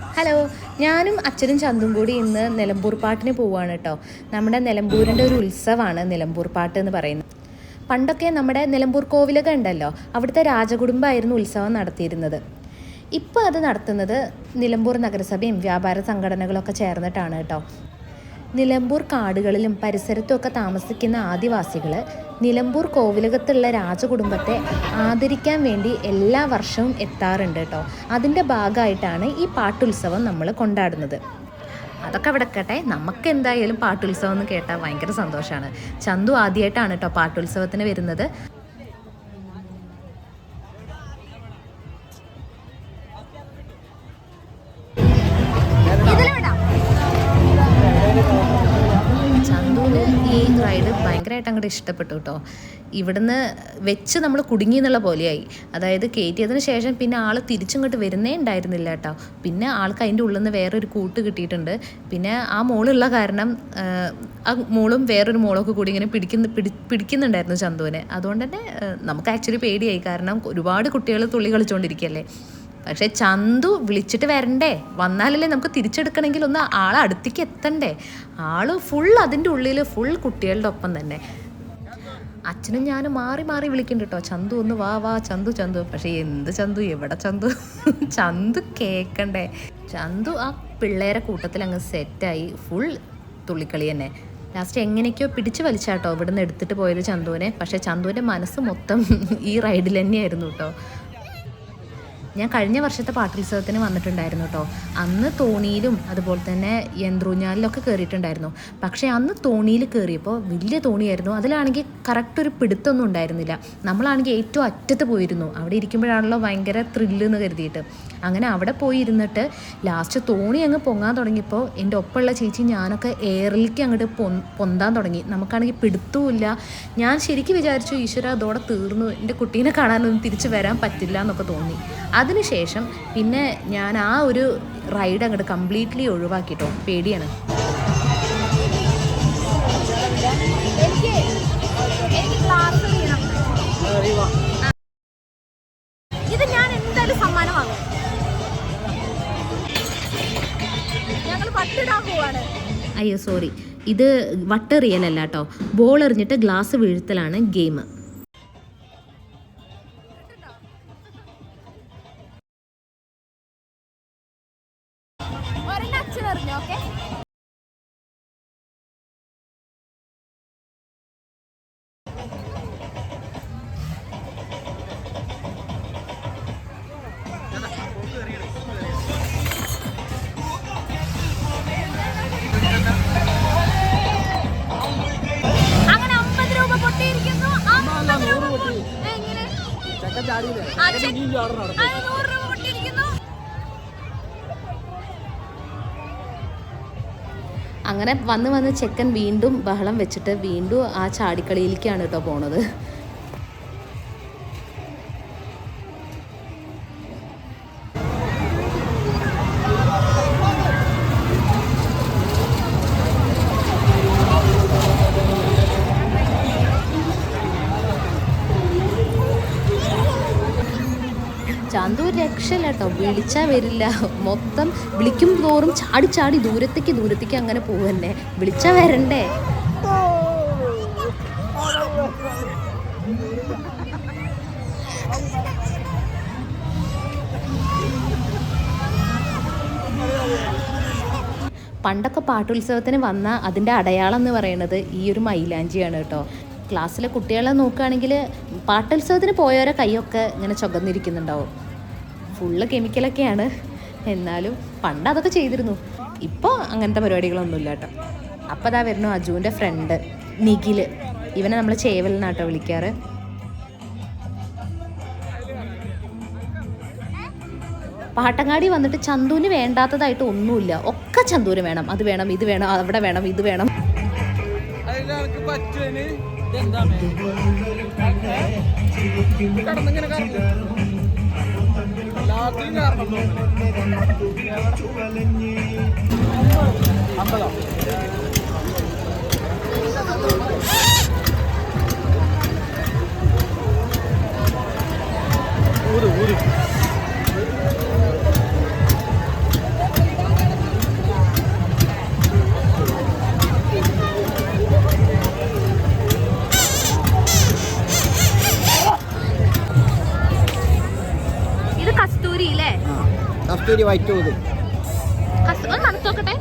Hello ഞാനും അച്ഛനും ചന്തും കൂടി ഇന്ന് നിലമ്പൂർ പാട്ടിന് പോവുകയാണ് കേട്ടോ നമ്മുടെ നിലമ്പൂരിന്റെ ഒരു ഉത്സവമാണ് നിലമ്പൂർ പാട്ട് എന്ന് പറയുന്നത്. പണ്ടൊക്കെ നമ്മുടെ നിലമ്പൂർ കോവിലൊക്കെ ഉണ്ടല്ലോ അവിടുത്തെ രാജകുടുംബമായിരുന്നു ഉത്സവം നടത്തിയിരുന്നത്. ഇപ്പോൾ അത് നടത്തുന്നത് നിലമ്പൂർ നഗരസഭയും വ്യാപാര സംഘടനകളൊക്കെ ചേർന്നിട്ടാണ് കേട്ടോ നിലമ്പൂർ കാടുകളിലും പരിസരത്തുമൊക്കെ താമസിക്കുന്ന ആദിവാസികൾ നിലമ്പൂർ കോവിലകത്തുള്ള രാജകുടുംബത്തെ ആദരിക്കാൻ വേണ്ടി എല്ലാ വർഷവും എത്താറുണ്ട് കേട്ടോ. അതിന്റെ ഭാഗമായിട്ടാണ് ഈ പാട്ടുത്സവം നമ്മൾ കൊണ്ടാടുന്നത്. അതൊക്കെ അവിടെ കേട്ടെ. നമുക്ക് എന്തായാലും പാട്ടുത്സവം എന്ന് കേട്ടാൽ ഭയങ്കര സന്തോഷമാണ് ചന്തു ആദ്യമായിട്ടാണ് കേട്ടോ പാട്ടുത്സവത്തിന് വരുന്നത്. ഭയങ്കരമായിട്ട് അങ്ങോട്ട് ഇഷ്ടപ്പെട്ടു കേട്ടോ ഇവിടുന്ന് വെച്ച് നമ്മൾ കുടുങ്ങി എന്നുള്ള പോലെയായി. അതായത് കയറ്റിയതിന് ശേഷം പിന്നെ ആൾ തിരിച്ചിങ്ങോട്ട് വരുന്നേ ഉണ്ടായിരുന്നില്ല കേട്ടോ പിന്നെ ആൾക്ക് അതിന്റെ ഉള്ളിൽ നിന്ന് വേറൊരു കൂട്ട് കിട്ടിയിട്ടുണ്ട്. പിന്നെ ആ മോളുള്ള കാരണം ആ, മോളും വേറൊരു മോളൊക്കെ കൂടി ഇങ്ങനെ പിടിക്കുന്ന പിടി പിടിക്കുന്നുണ്ടായിരുന്നു ചന്തുവിനെ. അതുകൊണ്ട് തന്നെ നമുക്ക് ആക്ച്വലി പേടിയായി. കാരണം ഒരുപാട് കുട്ടികൾ തുള്ളി കളിച്ചുകൊണ്ടിരിക്കുകയല്ലേ പക്ഷെ ചന്തു വിളിച്ചിട്ട് വരണ്ടേ? വന്നാലല്ലേ നമുക്ക് തിരിച്ചെടുക്കണമെങ്കിൽ ഒന്ന് ആളെ അടുത്തേക്ക് എത്തണ്ടേ? ആൾ ഫുൾ അതിന്റെ ഉള്ളിൽ ഫുൾ കുട്ടികളുടെ ഒപ്പം തന്നെ. അച്ഛനും ഞാനും മാറി മാറി വിളിക്കുന്നുണ്ട് കേട്ടോ ചന്തു ഒന്ന് വാ വാ ചന്തു ചന്തു. പക്ഷേ എന്ത് ചന്തു? എവിടെ ചന്തു? ചന്തു കേൾക്കണ്ടേ ചന്തു ആ പിള്ളേരെ കൂട്ടത്തിൽ അങ്ങ് സെറ്റായി. ഫുൾ തുള്ളിക്കളി തന്നെ. ലാസ്റ്റ് എങ്ങനെയൊക്കെയോ പിടിച്ചു വലിച്ചാട്ടോ ഇവിടുന്ന് എടുത്തിട്ട് പോയത് ചന്തുവിനെ. പക്ഷേ ചന്തുവിന്റെ മനസ്സ് മൊത്തം ഈ റൈഡിൽ തന്നെയായിരുന്നു കേട്ടോ ഞാൻ കഴിഞ്ഞ വർഷത്തെ പാട്ടുത്സവത്തിന് വന്നിട്ടുണ്ടായിരുന്നു കേട്ടോ അന്ന് തോണിയിലും അതുപോലെ തന്നെ യന്ത്രൂഞ്ഞാലിലൊക്കെ കയറിയിട്ടുണ്ടായിരുന്നു പക്ഷേ അന്ന് തോണിയിൽ കയറിയപ്പോൾ വലിയ തോണിയായിരുന്നു. അതിലാണെങ്കിൽ കറക്റ്റ് ഒരു പിടുത്തൊന്നും ഉണ്ടായിരുന്നില്ല. നമ്മളാണെങ്കിൽ ഏറ്റവും അറ്റത്ത് പോയിരുന്നു. അവിടെ ഇരിക്കുമ്പോഴാണല്ലോ ഭയങ്കര ത്രില്ല് എന്ന് കരുതിയിട്ട്. അങ്ങനെ അവിടെ പോയി ഇരുന്നിട്ട് ലാസ്റ്റ് തോണി അങ്ങ് പൊങ്ങാൻ തുടങ്ങിയപ്പോൾ എന്റെ ഒപ്പമുള്ള ചേച്ചി ഞാനൊക്കെ എയറിലേക്ക് അങ്ങോട്ട് പൊ- പൊന്താൻ തുടങ്ങി. നമുക്കാണെങ്കിൽ പിടുത്തവുമില്ല. ഞാൻ ശരിക്കും വിചാരിച്ചു ഈശ്വര അതോടെ തീർന്നു. എന്റെ കുട്ടീനെ കാണാനൊന്നും തിരിച്ചു വരാൻ പറ്റില്ല എന്നൊക്കെ തോന്നി. അതിനുശേഷം പിന്നെ ഞാൻ ആ ഒരു റൈഡ് അങ്ങോട്ട് കംപ്ലീറ്റ്ലി ഒഴിവാക്കിട്ടോ. പേടിയാണ്. എനിക്ക് എനിക്ക് ക്ലാസ് ചെയ്യണം. പോവാണ്. അയ്യോ സോറി ഇത് വട്ടെറിയലല്ല കേട്ടോ ബോൾ എറിഞ്ഞിട്ട് ഗ്ലാസ് വീഴ്ത്തലാണ് ഗെയിം ഒരെണ്ണം ഓക്കെ അങ്ങനെ വന്ന് വന്ന് ചെക്കൻ വീണ്ടും ബഹളം വെച്ചിട്ട് വീണ്ടും ആ ചാടിക്കളിയിലേക്കാണ് കേട്ടോ പോണത്. ചന്തു രക്ഷയില്ല കേട്ടോ വിളിച്ചാൽ വരില്ല. മൊത്തം വിളിക്കും തോറും ചാടി ചാടി ദൂരത്തേക്ക് ദൂരത്തേക്ക് അങ്ങനെ പോവന്നെ വിളിച്ചാൽ വരണ്ടേ? പണ്ടൊക്കെ പാട്ടുത്സവത്തിന് വന്ന അതിന്റെ അടയാളം എന്ന് പറയുന്നത് ഈ ഒരു മൈലാഞ്ചിയാണ് കേട്ടോ. ക്ലാസ്സിലെ കുട്ടികളെ നോക്കുകയാണെങ്കിൽ പാട്ടുത്സവത്തിന് പോയവരെ കൈയൊക്കെ ഇങ്ങനെ ചുകന്നിരിക്കുന്നുണ്ടാവും. ഫുള്ള് കെമിക്കലൊക്കെയാണ് എന്നാലും പണ്ട് അതൊക്കെ ചെയ്തിരുന്നു. ഇപ്പോൾ അങ്ങനത്തെ പരിപാടികളൊന്നുമില്ല കേട്ടോ. അപ്പോൾ അതാ വരുന്നു അജുവിന്റെ ഫ്രണ്ട് നിഖിൽ. ഇവനെ നമ്മൾ ചേവൽ എന്നാട്ടോ വിളിക്കാറ്. പാട്ടങ്ങാടി വന്നിട്ട് ചന്തുവിന് വേണ്ടാത്തതായിട്ട് ഒന്നുമില്ല. ഒക്കെ ചന്തുവിന് വേണം. അത് വേണം ഇത് വേണം അവിടെ വേണം ഇത് വേണം. കടന്നിങ്ങനെ എല്ലാത്തിനും കാരണം അമ്പതോ കസ്തൂരി വൈറ്റ്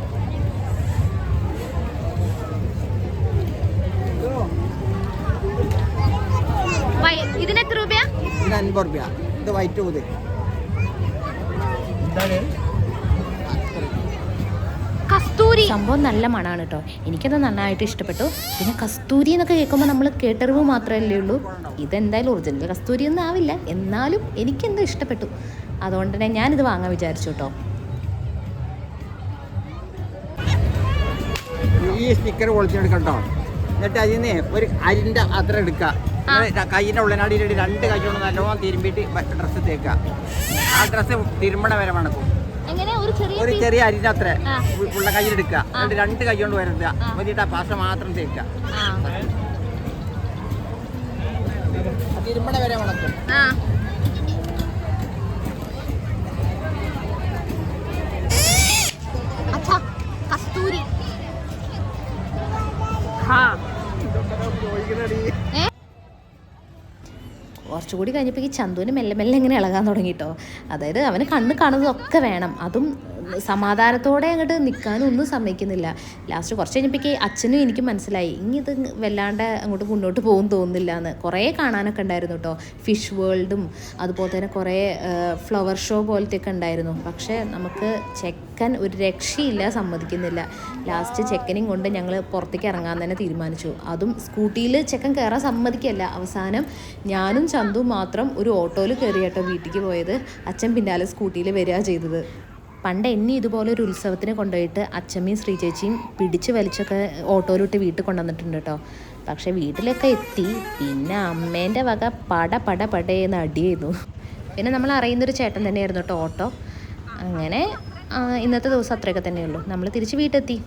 വൈ- ഇതിന് എത്ര രൂപയാ? ഇത് അൻപത് ഇത് വൈറ്റ് ഊത് കസ്തൂരി. സംഭവം നല്ല മണാണ് കേട്ടോ എനിക്കത് നന്നായിട്ട് ഇഷ്ടപ്പെട്ടു. പിന്നെ കസ്തൂരി എന്നൊക്കെ കേൾക്കുമ്പോൾ നമ്മൾ കേട്ടറിവ് മാത്രമല്ലേ ഉള്ളൂ. ഇതെന്തായാലും ഒറിജിനൽ കസ്തൂരി ഒന്നും ആവില്ല. എന്നാലും എനിക്കെന്തോ ഇഷ്ടപ്പെട്ടു. അതുകൊണ്ട് തന്നെ ഞാനിത് വാങ്ങാൻ വിചാരിച്ചു കേട്ടോ ഈ സ്റ്റിക്കർ പൊളിച്ചെടുക്കട്ടോ എന്നിട്ട് അതിൽ നിന്ന് ഒരു അരിന്റെ അത്ര എടുക്കുക കൈയിന്റെ ഉള്ളനാടിയിൽ രണ്ട് കൈ കൊണ്ട് നല്ലോണം തിരുമ്പിയിട്ട് ഡ്രസ്സ് തേക്കുക ആ ഡ്രസ്സ് തിരുമ്പണ വരെ മണക്കും ഒരു ചെറിയ ഒരു ചെറിയ അരിന്റെ അത്ര. ഉള്ള കയ്യിലെടുക്കുക എന്നിട്ട് രണ്ട് കൈ കൊണ്ട് വരുത്തുക എന്നിട്ട് ആ പാശ മാത്രം തേക്കുക. തിരുമ്പണ വരെ മണക്കും കുറച്ചുകൂടി കഴിഞ്ഞപ്പോൾ ഈ ചന്തുവിന് മെല്ലെ മെല്ലെ ഇങ്ങനെ ഇളകാൻ തുടങ്ങിട്ടോ അതായത് അവന് കണ്ണ് കാണുന്നതൊക്കെ വേണം. അതും സമാധാനത്തോടെ അങ്ങോട്ട് നിൽക്കാനും ഒന്നും സമ്മതിക്കുന്നില്ല. ലാസ്റ്റ് കുറച്ച് കഴിഞ്ഞപ്പോഴേക്ക് അച്ഛനും എനിക്ക് മനസ്സിലായി. ഇനി ഇത് വല്ലാണ്ട് അങ്ങോട്ട് മുന്നോട്ട് പോകും തോന്നുന്നില്ല എന്ന്. കുറേ കാണാനൊക്കെ ഉണ്ടായിരുന്നു കേട്ടോ. ഫിഷ് വേൾഡും അതുപോലെ തന്നെ കുറേ ഫ്ലവർ ഷോ പോലത്തെ ഒക്കെ ഉണ്ടായിരുന്നു. പക്ഷേ നമുക്ക് ചെക്കൻ ഒരു രക്ഷയില്ല സമ്മതിക്കുന്നില്ല. ലാസ്റ്റ് ചെക്കനെയും കൊണ്ട് ഞങ്ങൾ പുറത്തേക്ക് ഇറങ്ങാൻ തന്നെ തീരുമാനിച്ചു. അതും സ്കൂട്ടിയിൽ ചെക്കൻ കയറാൻ സമ്മതിക്കല്ല അവസാനം ഞാനും ചന്തു മാത്രം ഒരു ഓട്ടോയിൽ കയറി കേട്ടോ വീട്ടിലേക്ക് പോയത്. അച്ഛൻ പിന്നാലെ സ്കൂട്ടിയിൽ വരിക ചെയ്തത്. പണ്ട് എന്നെ ഇതുപോലെ ഒരു ഉത്സവത്തിന് കൊണ്ടുപോയിട്ട് അച്ഛമ്മയും ശ്രീചേച്ചിയും പിടിച്ച് വലിച്ചൊക്കെ ഓട്ടോയിലിട്ട് വീട്ടിൽ കൊണ്ടുവന്നിട്ടുണ്ട് കേട്ടോ. പക്ഷേ വീട്ടിലൊക്കെ എത്തി. പിന്നെ അമ്മേന്റെ വക പട പട പടയെന്ന് അടിയായിരുന്നു. പിന്നെ നമ്മൾ അറിയുന്നൊരു ചേട്ടൻ തന്നെയായിരുന്നു കേട്ടോ ഓട്ടോ. അങ്ങനെ ഇന്നത്തെ ദിവസം അത്രയൊക്കെ തന്നെയുള്ളൂ. നമ്മൾ തിരിച്ച് വീട്ടിലെത്തി